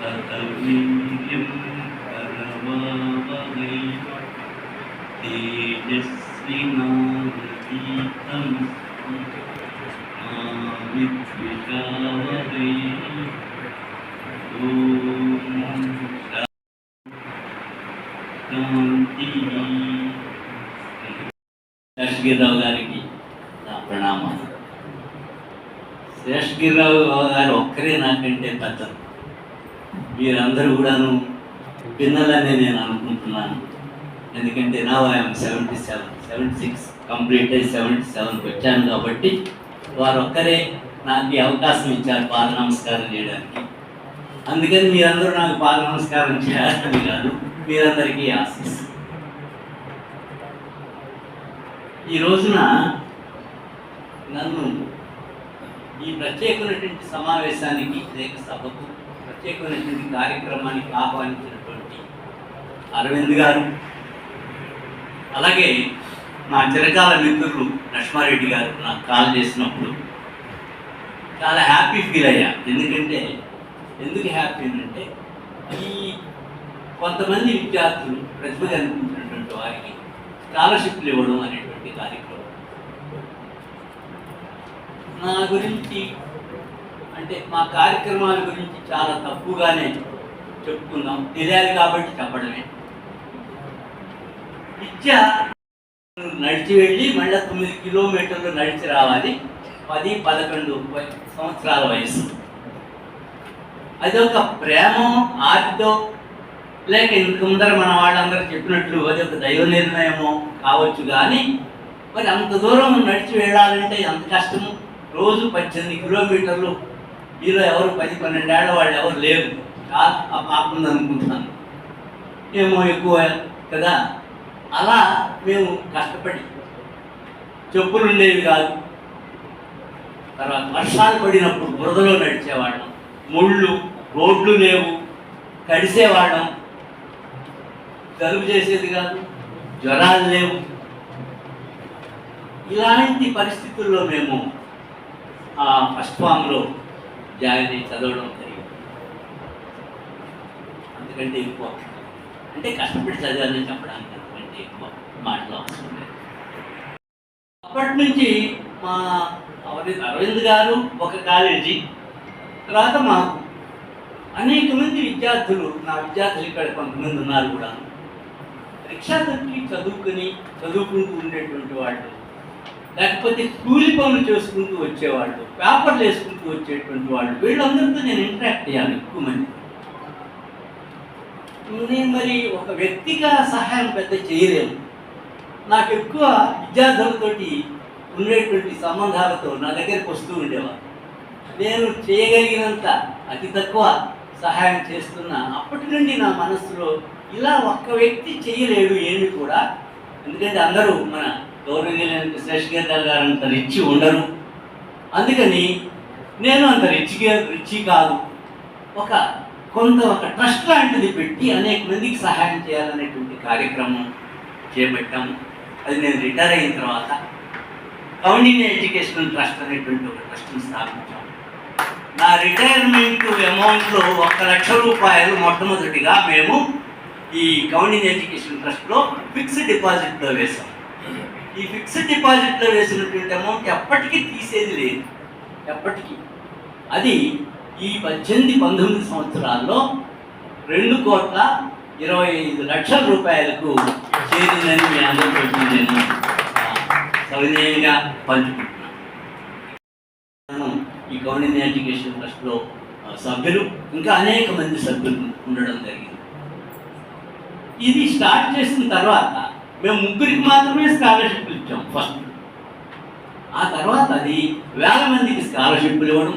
கவியம் கரவாவகை தேஜஸ்வினாதீதம் மாமித்விகாவகை ஓம் காந்தி శేషగిరిరావు గారికి నా ప్రణామం శేషగిరిరావు గారు ఒక్కరే నాకంటే పెద్దలు మీరందరూ కూడాను పిన్నలని నేను అనుకుంటున్నాను. ఎందుకంటే నా I'm seventy seven seventy six complete అయ్యి సెవెంటీ సెవెన్కి వచ్చాను కాబట్టి వారు ఒక్కరే నాకు అవకాశం ఇచ్చారు పాద నమస్కారం చేయడానికి. అందుకని మీరందరూ నాకు పాద నమస్కారం చేయాలని కాదు మీరందరికీ ఆశీస్. ఈ రోజున నన్ను ఈ ప్రత్యేకమైనటువంటి సమావేశానికి లేక సభకు ప్రత్యేకమైనటువంటి కార్యక్రమానికి ఆహ్వానించినటువంటి అరవింద్ గారు అలాగే మా చిరకాల మిత్రులు లక్ష్మారెడ్డి గారు నాకు కాల్ చేసినప్పుడు చాలా హ్యాపీ ఫీల్ అయ్యా. ఎందుకంటే ఎందుకు హ్యాపీ అంటే ఈ కొంతమంది విద్యార్థులు ప్రతిభ కనిపించినటువంటి వారికి స్కాలర్షిప్లు ఇవ్వడం అనేటువంటి కార్యక్రమం. నా గురించి అంటే మా కార్యక్రమాల గురించి చాలా తప్పుగానే చెప్పుకున్నాం తెలియాలి కాబట్టి చెప్పడమే. విద్య నడిచి వెళ్ళి మళ్ళీ తొమ్మిది కిలోమీటర్లు నడిచి రావాలి. పది పదకొండు సంవత్సరాల వయసు. అదొక ప్రేమ ఆర్తో లేక ఇంత ముందర మన వాళ్ళందరూ చెప్పినట్లు అది ఒక దైవ నిర్ణయమో కావచ్చు కానీ మరి అంత దూరం నడిచి వెళ్ళాలంటే ఎంత కష్టము? రోజు పద్దెనిమిది కిలోమీటర్లు మీలో ఎవరు పది పన్నెండేళ్ళ వాళ్ళు ఎవరు లేరు. చాలా ఆ పాప అనుకుంటున్నాను ఏమో ఎక్కువ కదా? అలా మేము కష్టపడి చెప్పులు ఉండేవి కాదు. తర్వాత వర్షాలు పడినప్పుడు బురదలో నడిచేవాళ్ళం. ముళ్ళు రోడ్లు లేవు. కడిసేవాళ్ళం. జలుబు చేసేది కాదు. జ్వరాలు లేవు. ఇలాంటి పరిస్థితుల్లో మేము ఆ ఫస్ట్ ఫామ్లో జాయిన్ అయ్యి చదవడం జరిగింది. అందుకంటే ఎక్కువ. అంటే కష్టపడి చదివాలని చెప్పడానికి అంతకంటే ఎక్కువ మాటలు అవసరం లేదు. అప్పటి నుంచి మా అరవింద్ గారు ఒక కాలేజీ తర్వాత మాకు అనేక మంది విద్యార్థులు నా విద్యార్థులు ఇక్కడ కొంతమంది ఉన్నారు కూడా. రిక్షా తొక్కి చదువుకుని చదువుకుంటూ ఉండేటువంటి వాళ్ళు లేకపోతే కూలి పనులు చేసుకుంటూ వచ్చేవాళ్ళు పేపర్లు వేసుకుంటూ వచ్చేటువంటి వాళ్ళు వీళ్ళందరితో నేను ఇంటరాక్ట్ అయ్యాను ఎక్కువ మంది. నేను మరి ఒక వ్యక్తిగా సహాయం పెద్ద చేయలేను. నాకు ఎక్కువ విద్యార్థులతోటి ఉండేటువంటి సంబంధాలతో నా దగ్గరికి వస్తూ ఉండేవారు. నేను చేయగలిగినంత అతి తక్కువ సహాయం చేస్తున్నా అప్పటి నుండి నా మనసులో ఇలా ఒక్క వ్యక్తి చేయలేడు ఏమి కూడా. ఎందుకంటే అందరూ మన గౌరవనీయులైన శేషగేంద్ర గారు అంత రిచి ఉండరు. అందుకని నేను అంత రిచిగా రిచి కాదు. ఒక కొంత ఒక ట్రస్ట్ లాంటిది పెట్టి అనేక మందికి సహాయం చేయాలనేటువంటి కార్యక్రమం చేపట్టాము అది నేను రిటైర్ అయిన తర్వాత కౌండిన్య ఎడ్యుకేషనల్ ట్రస్ట్ అనేటువంటి ఒక ట్రస్ట్ని స్థాపించాము నా రిటైర్మెంట్ అమౌంట్లో ఒక లక్ష రూపాయలు మొట్టమొదటిగా మేము ఈ కౌండిన్య ఎడ్యుకేషన్ ట్రస్ట్లో ఫిక్స్డ్ డిపాజిట్లో వేసాం ఈ ఫిక్స్డ్ డిపాజిట్లో వేసినటువంటి అమౌంట్ ఎప్పటికీ తీసేది లేదు. ఎప్పటికీ అది ఈ పద్దెనిమిది పంతొమ్మిది సంవత్సరాల్లో రెండు కోట్ల ఇరవై ఐదు లక్షల రూపాయలకు చేరిందని మీ అందరితో నేను సవినయంగా పంచుకుంటున్నాను. ఈ కౌండిన్య ఎడ్యుకేషన్ ట్రస్ట్లో సభ్యులు ఇంకా అనేక మంది సభ్యులు ఉండడం జరిగింది. ఇది స్టార్ట్ చేసిన తర్వాత మేము ముగ్గురికి మాత్రమే స్కాలర్షిప్లు ఇచ్చాం ఫస్ట్ ఆ తర్వాత అది వేల మందికి స్కాలర్షిప్లు ఇవ్వడం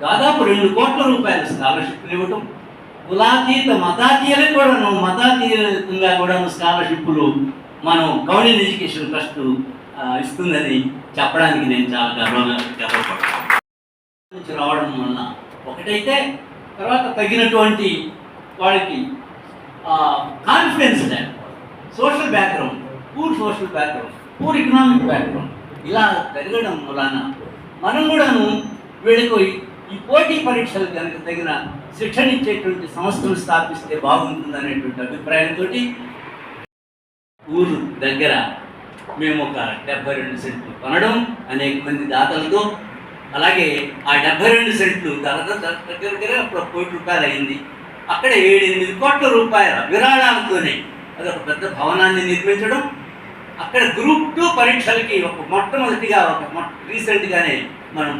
దాదాపు రెండు కోట్ల రూపాయల స్కాలర్షిప్లు ఇవ్వడం కులాతీత మతాతీయులకు కూడాను మతాతీయంగా కూడాను స్కాలర్షిప్లు మనం గవర్నమెంట్ ఎడ్యుకేషన్ ట్రస్ట్ ఇస్తుందని చెప్పడానికి నేను చాలా గర్వంగా గర్వపడతాను నుంచి రావడం వలన ఒకటైతే తర్వాత తగినటువంటి వాళ్ళకి కాన్ఫిడెన్స్ లేదు. Social background poor social background poor economic background. ఇలా పెరగడం వలన మనం కూడాను వీళ్ళకి ఈ పోటీ పరీక్షలు కనుక తగిన శిక్షణ ఇచ్చేటువంటి సంస్థను స్థాపిస్తే బాగుంటుంది అనేటువంటి అభిప్రాయంతో ఊరు దగ్గర మేము ఒక డెబ్బై రెండు సెంట్లు కొనడం అనేక మంది దాతలతో అలాగే ఆ డెబ్బై రెండు సెంట్లు ధర దగ్గర దగ్గర అప్పుడు కోటి రూపాయలు అయింది అక్కడ ఏడు ఎనిమిది కోట్ల రూపాయల విరాళాలతోనే అది ఒక పెద్ద భవనాన్ని నిర్మించడం. అక్కడ గ్రూప్ టూ పరీక్షలకి ఒక మొట్టమొదటిగా ఒక రీసెంట్గానే మనం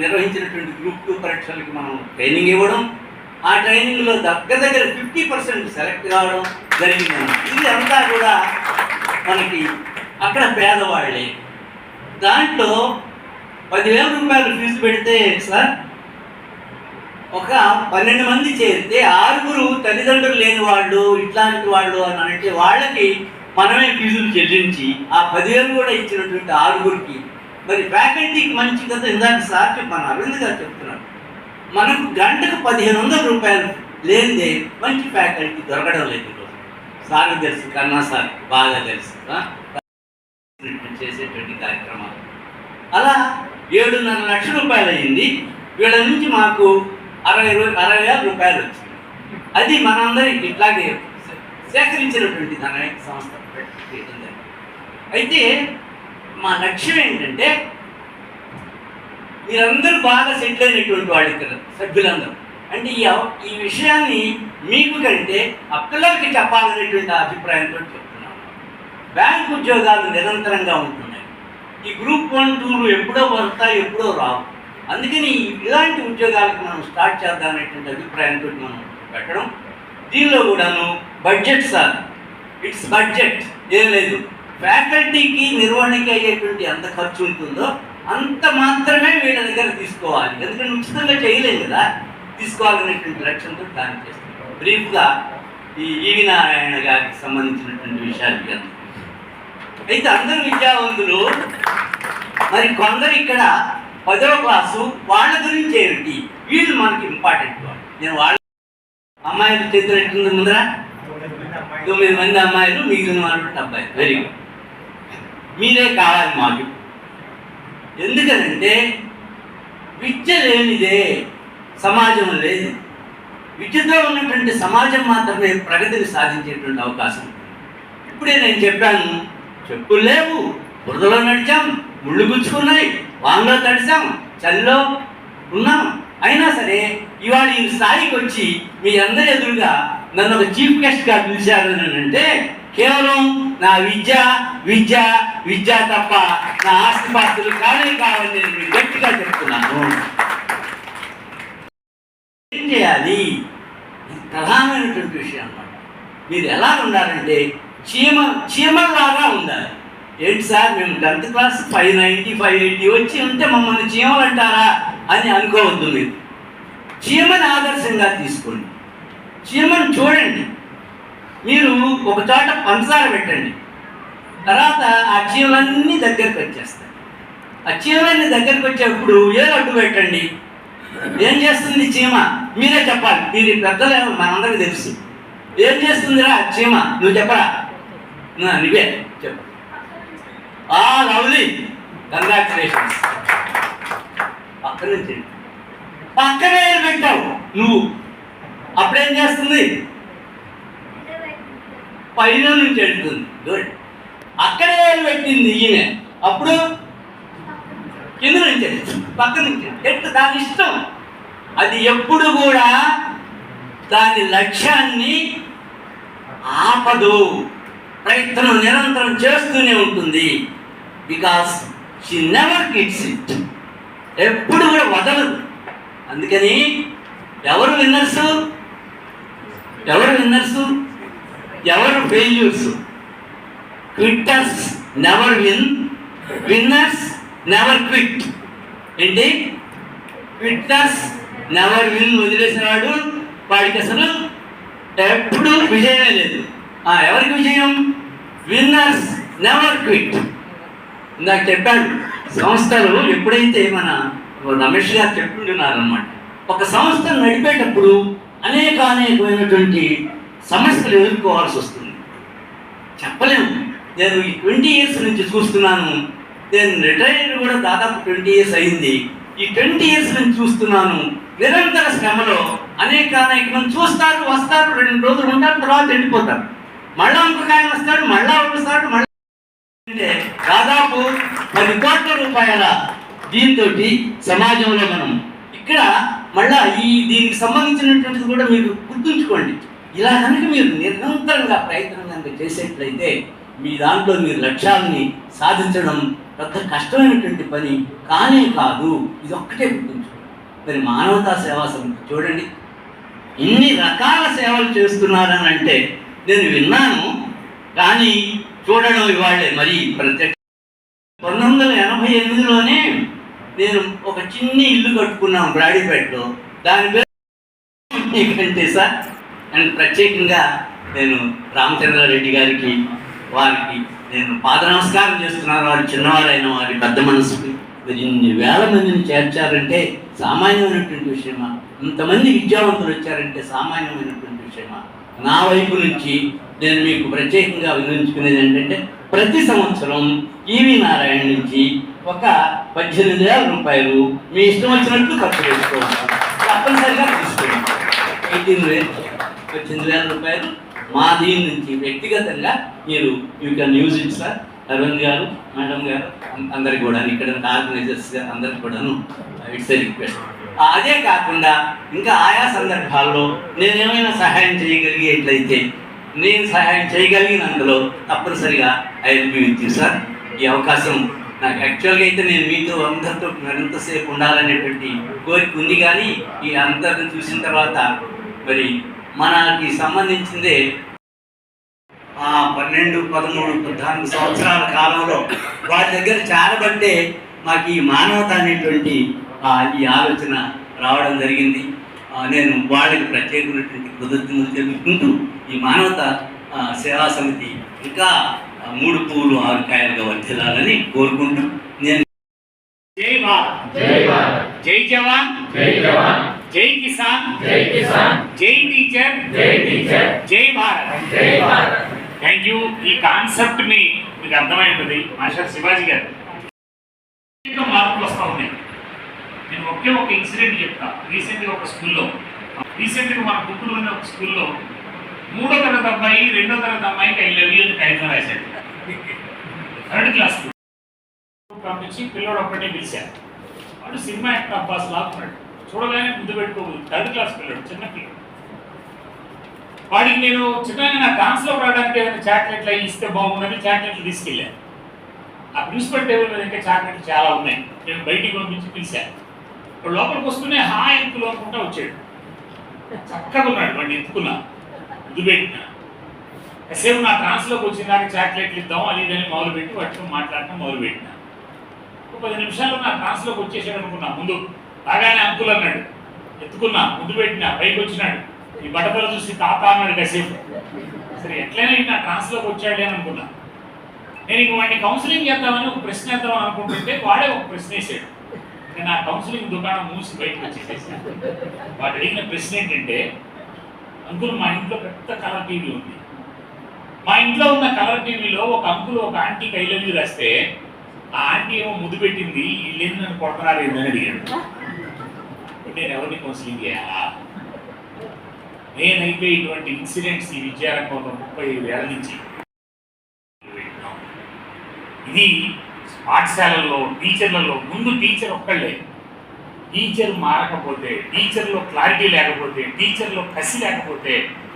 నిర్వహించినటువంటి గ్రూప్ టూ పరీక్షలకి మనం ట్రైనింగ్ ఇవ్వడం. ఆ ట్రైనింగ్లో దగ్గర దగ్గర ఫిఫ్టీ పర్సెంట్ సెలెక్ట్ కావడం జరిగింది ఇది అంతా కూడా మనకి అక్కడ పేదవాళ్ళే. దాంట్లో పదివేల రూపాయలు ఫీజు పెడితే సార్ ఒక పన్నెండు మంది చేరితే ఆరుగురు తల్లిదండ్రులు లేని వాళ్ళు ఇట్లాంటి వాళ్ళు అని అంటే వాళ్ళకి మనమే ఫీజులు చెల్లించి ఆ పదివేలు కూడా ఇచ్చినటువంటి ఆరుగురికి. మరి ఫ్యాకల్టీకి మంచి కదా ఇందాక సార్ చెప్పాను అరవింద్ గారు చెప్తున్నారు. మనకు గంటకు పదిహేను వందల రూపాయలు లేనిదే మంచి ఫ్యాకల్టీ దొరకడం లేదు సార్ తెలుసు కన్నా సార్ బాగా తెలుసు. చేసేటువంటి కార్యక్రమాలు. అలా ఏడున్నర లక్షల రూపాయలు అయింది. వీళ్ళ నుంచి మాకు అరవై ఇరవై అరవై వేల రూపాయలు వచ్చింది అది మనందరి ఇట్లాగే సేకరించినటువంటి ధన సంస్థ అయితే మా లక్ష్యం ఏంటంటే మీరందరూ బాగా సెటిల్ అయినటువంటి వాళ్ళు ఇక్కడ సభ్యులందరూ. అంటే ఈ ఈ విషయాన్ని మీకు కంటే అక్కలకి చెప్పాలనేటువంటి అభిప్రాయంతో చెప్తున్నాను. బ్యాంక్ ఉద్యోగాలు నిరంతరంగా ఉంటున్నాయి. ఈ గ్రూప్ వన్ టూలు ఎప్పుడో వస్తాయి ఎప్పుడో రావు. అందుకని ఇలాంటి ఉద్యోగాలకు మనం స్టార్ట్ చేద్దాం అనేటువంటి అభిప్రాయంతో మనం పెట్టడం. దీనిలో కూడాను బడ్జెట్ సార్. It's budget. ఏం లేదు. ఫ్యాకల్టీకి నిర్వహణకి అయ్యేటువంటి ఎంత ఖర్చు ఉంటుందో అంత మాత్రమే వీళ్ళ దగ్గర తీసుకోవాలి. ఎందుకంటే ఉచితంగా చేయలేము కదా. తీసుకోవాలనేటువంటి లక్ష్యంతో ప్లాన్ చేస్తాం. బ్రీఫ్గా ఈ ఈవి నారాయణ గారికి సంబంధించినటువంటి విషయాలు అయితే అందరు విద్యావంతులు మరి కొందరు ఇక్కడ పదవ క్లాసు వాళ్ళ గురించి ఏమిటి? వీళ్ళు మనకి ఇంపార్టెంట్ వాళ్ళు. నేను వాళ్ళ అమ్మాయిలు చేతులు ఎట్టుంది ముందర? తొమ్మిది మంది అమ్మాయిలు మిగిలిన వాళ్ళు అబ్బాయి వెరీ గుడ్ మీరే కావాలి మాకు. ఎందుకనంటే విద్య లేనిదే సమాజం లేదు. విద్యతో ఉన్నటువంటి సమాజం మాత్రమే ప్రగతిని సాధించేటువంటి అవకాశం ఇప్పుడే నేను చెప్పాను చెప్పులు లేవు బురదలో నడిచాం ముళ్ళు గుచ్చుకున్నాయి. వానలో తడిసాం చలిలో ఉన్నాం. అయినా సరే ఇవాళ ఈ స్థాయికి వచ్చి మీ అందరి ఎదురుగా నన్ను ఒక చీఫ్ గెస్ట్గా పిలిచారు అంటే కేవలం నా విద్య విద్య విద్య తప్ప నా ఆస్తిపాస్తులు కానే కావాలని నేను మీకు గట్టిగా చెప్తున్నాను. ఏం చేయాలి? ప్రధానమైనటువంటి విషయం అన్నమాట. మీరు ఎలా ఉండాలంటే చీమ చీమలాగా ఉండాలి. ఏంటి సార్ మేము tenth class five ninety five eighty వచ్చి ఉంటే మమ్మల్ని చీమలు అంటారా అని అనుకోవద్దు మీరు. చీమని ఆదర్శంగా తీసుకోండి. చీమను చూడండి. మీరు ఒక చోట పంచదార పెట్టండి. తర్వాత ఆ చీమలన్నీ దగ్గరకు వచ్చేస్తాయి. ఆ చీమలన్నీ దగ్గరకు వచ్చేప్పుడు ఏ అడ్డు పెట్టండి. ఏం చేస్తుంది చీమ? మీరే చెప్పాలి. మీరు పెద్దలు మనందరికీ తెలుసు. ఏం చేస్తుందిరా చీమ? నువ్వు చెప్పరా? నువ్వే చెప్పు. ఆ లవ్లీ కంగ్రాచులేషన్స్ పక్కన నుంచి పక్కనే పెట్టావు. నువ్వు. అప్పుడేం చేస్తుంది? పైన నుంచి వెళ్తుంది. గుడ్ అక్కడే పెట్టింది ఈమె అప్పుడు? కింద నుంచి పక్క నుంచి ఎట్టు దాని ఇష్టం. అది ఎప్పుడు కూడా దాని లక్ష్యాన్ని ఆపదు. ప్రయత్నం నిరంతరం చేస్తూనే ఉంటుంది. Because she never gets it ఎప్పుడు కూడా వదలదు. అందుకని ఎవరు విన్నర్స్ ఎవరు విన్నర్స్ ఎవరు failures quitters never win winners never quit ఏంటి? క్విట్టర్స్ నెవర్ విన్ వదిలేసినవాడు వాడికి అసలు ఎప్పుడు విజయమే లేదు. ఎవరికి విజయం? విన్నర్స్ నెవర్ క్విట్ ఇందాక చెప్పాడు సంస్థలు ఎప్పుడైతే మన రమేష్ గారు చెప్తుంటున్నారనమాట ఒక సంస్థను నడిపేటప్పుడు అనేక అనేకమైనటువంటి సమస్యలు ఎదుర్కోవాల్సి వస్తుంది. చెప్పలేము. నేను ఈ ట్వంటీ ఇయర్స్ నుంచి చూస్తున్నాను. నేను రిటైర్ కూడా దాదాపు ట్వంటీ ఇయర్స్ అయింది. ఈ ట్వంటీ ఇయర్స్ నుంచి చూస్తున్నాను. నిరంతర శ్రమలో అనేక అనేక మంది చూస్తారు వస్తారు రెండు రోజులు ఉంటారు తర్వాత వెళ్ళిపోతారు. మళ్ళా ఇంకొక ఆయన వస్తాడు మళ్ళా వస్తాడు మళ్ళీ దాదాపు పది కోట్ల రూపాయల దీంతో సమాజంలో మనం ఇక్కడ మళ్ళా ఈ దీనికి సంబంధించినటువంటిది కూడా మీరు గుర్తుంచుకోండి. ఇలా కనుక మీరు నిరంతరంగా ప్రయత్నం కనుక చేసేట్లయితే మీ దాంట్లో మీరు లక్ష్యాలని సాధించడం పెద్ద కష్టమైనటువంటి పని కానే కాదు. ఇది ఒక్కటే గుర్తుంచుకోండి. మరి మానవతా సేవా సమితి చూడండి. ఇన్ని రకాల సేవలు చేస్తున్నారని అంటే నేను విన్నాను. కానీ చూడడం ఇవాళ్ళే మరి ప్రత్యక్ష పంతొమ్మిది వందల ఎనభై ఎనిమిదిలోనే నేను ఒక చిన్ని ఇల్లు కట్టుకున్నాను బ్రాడీపేటలో దాని పేరు కంటే సార్ అండ్ ప్రత్యేకంగా నేను రామచంద్రారెడ్డి గారికి వారికి నేను పాద నమస్కారం చేస్తున్నాను. వారి చిన్నవారైన వారి పెద్ద మనసుకి మరి ఇన్ని వేల మందిని చేర్చారంటే సామాన్యమైనటువంటి విషయమా? ఇంతమంది విద్యావంతులు వచ్చారంటే సామాన్యమైనటువంటి విషయమా? నా వైపు నుంచి నేను మీకు ప్రత్యేకంగా వివరించుకునేది ఏంటంటే ప్రతి సంవత్సరం ఈవి నారాయణ నుంచి ఒక పద్దెనిమిది వేల రూపాయలు మీ ఇష్టం వచ్చినట్లు ఖర్చు చేసుకోవాలి తప్పనిసరిగా తీసుకోండి ఎయిటీన్ వేలు పద్దెనిమిది వేల రూపాయలు మా దీని నుంచి వ్యక్తిగతంగా మీరు you can use it sir. Arvind garu madam garu అందరికి కూడా ఇక్కడ ఆర్గనైజర్స్ అందరికి కూడాను ఇట్స్ రిక్వెస్ట్. అదే కాకుండా ఇంకా ఆయా సందర్భాల్లో నేనేమైనా సహాయం చేయగలిగేట్లయితే నేను సహాయం చేయగలిగినందులో తప్పనిసరిగా I will be with you sir ఈ అవకాశం నాకు యాక్చువల్గా అయితే నేను మీతో అందరితో మరింతసేపు ఉండాలనేటువంటి కోరిక ఉంది కానీ ఈ అందరిని చూసిన తర్వాత మరి మనకి సంబంధించిందే ఆ పన్నెండు పదమూడు పద్నాలుగు సంవత్సరాల కాలంలో వారి దగ్గర చేరబట్టే మాకు ఈ మానవత అనేటువంటి ఆ, ఈ ఆలోచన రావడం జరిగింది. ఆ, నేను వాళ్ళకి ప్రత్యేకమైనటువంటి కృతజ్ఞతలు తెలుపుకుంటూ ఈ మానవత సేవా సమితి ఇంకా మూడు పువ్వులు ఆరు కాయలుగా వర్తిల్లాలని కోరుకుంటూ నేను జై భారత్. జై భారత్. జై జవాన్. జై జవాన్. జై కిసాన్. జై కిసాన్. జై టీచర్. జై టీచర్. జై భారత్. జై భారత్. థ్యాంక్ యూ ఈ కాన్సెప్ట్ని మీకు అర్థమైనది మాస్టర్ శివాజీ గారు. ఇంకా మార్పులు వస్తూ ఉన్నాయి. నేను ఒకే ఒక ఇన్సిడెంట్ చెప్తా. రీసెంట్గా ఒక స్కూల్లో రీసెంట్గా మన ఉన్న ఒక స్కూల్లో మూడో తరగతి అబ్బాయి రెండో తరగతి అమ్మాయికి ఐ లవ్ యూ అని కాగితం రాశాడు థర్డ్ క్లాస్ పంపించి పిల్లోడు ఒక్కటే పిలిచారు వాడు సినిమా యాక్టర్ అబ్బాస్ లాక్కున్నాడు చూడగానే ముందు పెట్టుకోదు థర్డ్ క్లాస్ పిల్లడు చిన్న పిల్లడు. వాడికి నేను చిన్న నా డాన్స్లో రావడానికి ఏదైనా చాక్లెట్లు అవి ఇస్తే బాగుందని చాక్లెట్లు తీసుకెళ్ళాను ఆ ప్రిన్సిపల్ టేబుల్ మీద ఇంకా చాక్లెట్లు చాలా ఉన్నాయి. నేను బయటికి పంపించి పిలిచాను ఇప్పుడు లోపలికి వస్తూనే హాయ్ ఎత్తులు అనుకుంటా వచ్చాడు. చక్కగా ఉన్నాడు వాడిని ఎత్తుకున్నా. ముద్దు పెట్టినా. కాసేపు నా ట్రాన్స్లోకి వచ్చినాక చాక్లెట్లు ఇద్దాం అది ఇదని మొదలుపెట్టి వాటితో మాట్లాడటం మొదలుపెట్టినా ఒక పది నిమిషాల్లో నా ట్రాన్స్లోకి వచ్చేసాడు అనుకున్నా. ముందు బాగానే అంకులు అన్నాడు. ఎత్తుకున్నా ముందు పెట్టినా పైకి వచ్చినాడు. ఈ బట్టతలు చూసి తాత అన్నాడు కసేపు సరే ఎట్లయినా ఈయన ట్రాన్స్లోకి వచ్చాడే అని అనుకున్నా. నేను ఇంక వాడిని కౌన్సిలింగ్ చేద్దామని ఒక ప్రశ్న వేద్దామని అనుకుంటుంటే వాడే ఒక ప్రశ్న వేసాడు. నేను ఆ కౌన్సిలింగ్ దుకాణం మూసి బయటకు వచ్చేసేసాను వాడు అడిగిన ప్రశ్న ఏంటంటే అంకుల్ మా ఇంట్లో పెద్ద కలర్ టీవీ ఉంది. మా ఇంట్లో ఉన్న కలర్ టీవీలో ఒక అంకుల్ ఒక ఆంటీ కైలవి రాస్తే ఆ ఆంటీ ఏమో ముద్దు పెట్టింది వీళ్ళేంది నన్ను కొడుతున్నారు ఏందని అడిగాడు. నేను ఎవరిని కౌన్సిలింగ్ చేయాలా? నేనైతే ఇటువంటి ఇన్సిడెంట్స్ ఈ విద్యారంగంలో ముప్పై ఐదు నుంచి ఇది పాఠశాలల్లో టీచర్లలో ముందు టీచర్ ఒక్కళ్ళే. టీచర్ మారకపోతే టీచర్లో క్లారిటీ లేకపోతే టీచర్లో కసి లేకపోతే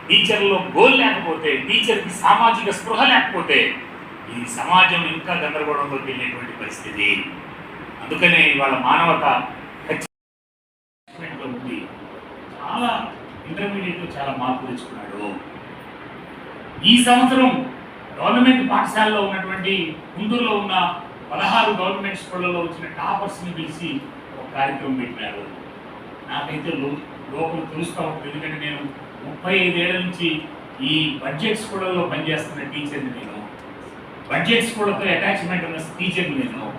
టీచర్లో గోల్ లేకపోతే టీచర్కి సామాజిక స్పృహ లేకపోతే ఈ సమాజం ఇంకా గందరగోళంలో వెళ్ళేటువంటి పరిస్థితి. అందుకనే ఇవాళ మానవత ఖచ్చితంగా ఉంది. చాలా ఇంటర్మీడియట్లో చాలా మార్పు తెచ్చుకున్నాడు. ఈ సంవత్సరం గవర్నమెంట్ పాఠశాలలో ఉన్నటువంటి గుంటూరులో ఉన్న పదహారు గవర్నమెంట్ స్కూళ్ళలో వచ్చిన టాపర్స్ని పిలిచి ఒక కార్యక్రమం పెట్టినారు. నాకైతే లో లోపల తెలుస్తూ ఉంటుంది. ఎందుకంటే నేను ముప్పై ఐదేళ్ళ నుంచి ఈ బడ్జెట్ స్కూళ్ళలో పనిచేస్తున్న టీచర్ని నేను. బడ్జెట్ స్కూళ్ళతో అటాచ్మెంట్ ఉన్న టీచర్ని నేను.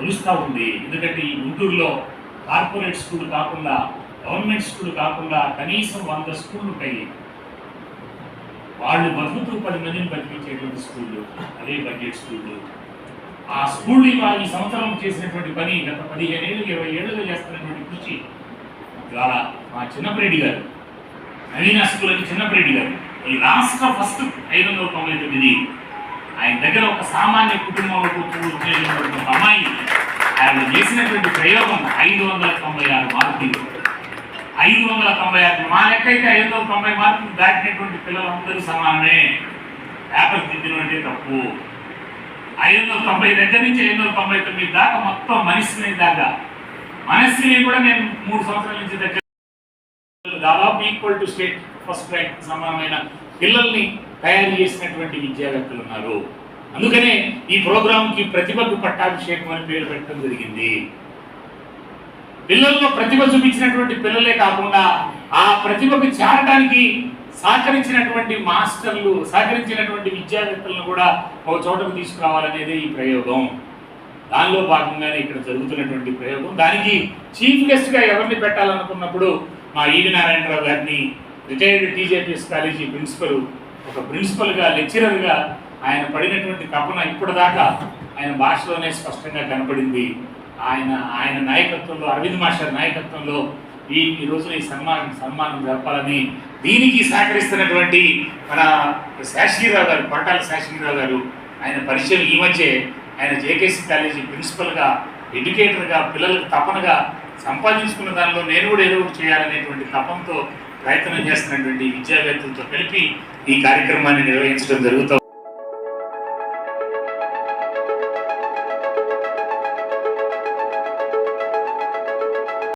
తెలుస్తూ ఉంది. ఎందుకంటే ఈ గుంటూరులో కార్పొరేట్ స్కూల్ కాకుండా గవర్నమెంట్ స్కూల్ కాకుండా కనీసం వంద స్కూళ్ళు ఉంటాయి. వాళ్ళు బతుకుతూ పది మందిని బతికించేటువంటి స్కూళ్ళు అదే బడ్జెట్ స్కూళ్ళు. ఆ స్కూళ్ళు ఇవాళ ఈ సంవత్సరం చేసినటువంటి పని గత పదిహేను ఏళ్ళు ఇరవై ఏళ్ళుగా చేస్తున్నటువంటి కృషి. ఇవాళ మా చిన్నప్రెడ్డి గారు నవీన స్కూల్ అని గారు ఈ రాష్ట్ర ఫస్ట్ ఐదు వందల తొంభై తొమ్మిది ఆయన దగ్గర ఒక సామాన్య కుటుంబంలో కూర్చున్నటువంటి అమ్మాయి. ఆయన చేసినటువంటి ప్రయోగం ఐదు వందల తొంభై ఆరు మార్కులు. ఐదు వందల తొంభై ఆరు మా లెక్క అయితే ఐదు వందల తొంభై మార్కులు దాటినటువంటి పిల్లలందరూ సమానమే. పేపర్ దిద్దినటువంటి తప్పు. ఐదు వందల తొంభై దగ్గర నుంచి ఐదు వందల తొంభై తొమ్మిది దాకా మొత్తం మనిషిని దాకా. మనస్సుని కూడా నేను మూడు సంవత్సరాల నుంచి దగ్గర దాదాపు equal to state first rank సమానమైన పిల్లల్ని తయారు చేసినటువంటి విద్యావేత్తలు ఉన్నారు. అందుకనే ఈ ప్రోగ్రాంకి ప్రతిభకు పట్టాభిషేకం అని పేరు పెట్టడం జరిగింది. పిల్లల్లో ప్రతిభ చూపించినటువంటి పిల్లలే కాకుండా ఆ ప్రతిభకు చేరడానికి సహకరించినటువంటి మాస్టర్లు సహకరించినటువంటి విద్యావేత్తలను కూడా ఒక చోటకు తీసుకురావాలనేదే ఈ ప్రయోగం. దానిలో భాగంగానే ఇక్కడ జరుగుతున్నటువంటి ప్రయోగం. దానికి చీఫ్ గెస్ట్గా ఎవరిని పెట్టాలనుకున్నప్పుడు మా ఈవి నారాయణరావు గారిని రిటైర్డ్ టీజేపీఎస్ కాలేజీ ప్రిన్సిపల్ ఒక ప్రిన్సిపల్గా లెక్చరర్గా ఆయన పడినటువంటి తపన ఇప్పటిదాకా ఆయన భాషలోనే స్పష్టంగా కనపడింది. ఆయన ఆయన నాయకత్వంలో అరవింద్ మాస్టర్ నాయకత్వంలో ఈ ఈ రోజున ఈ సన్మానం సన్మానం జరపాలని దీనికి సహకరిస్తున్నటువంటి మన శాస్త్రీరావు గారు కొట్టాల శాస్త్రీరావు గారు ఆయన పరిచయం ఈ మధ్య ఆయన జేకేసీ కాలేజీ ప్రిన్సిపల్గా ఎడ్యుకేటర్గా పిల్లలకు తపనగా సంపాదించుకున్న దానిలో నేను కూడా ఏదో ఒకటి చేయాలనేటువంటి తపంతో ప్రయత్నం చేస్తున్నటువంటి విద్యావేత్తలతో కలిపి ఈ కార్యక్రమాన్ని నిర్వహించడం జరుగుతుంది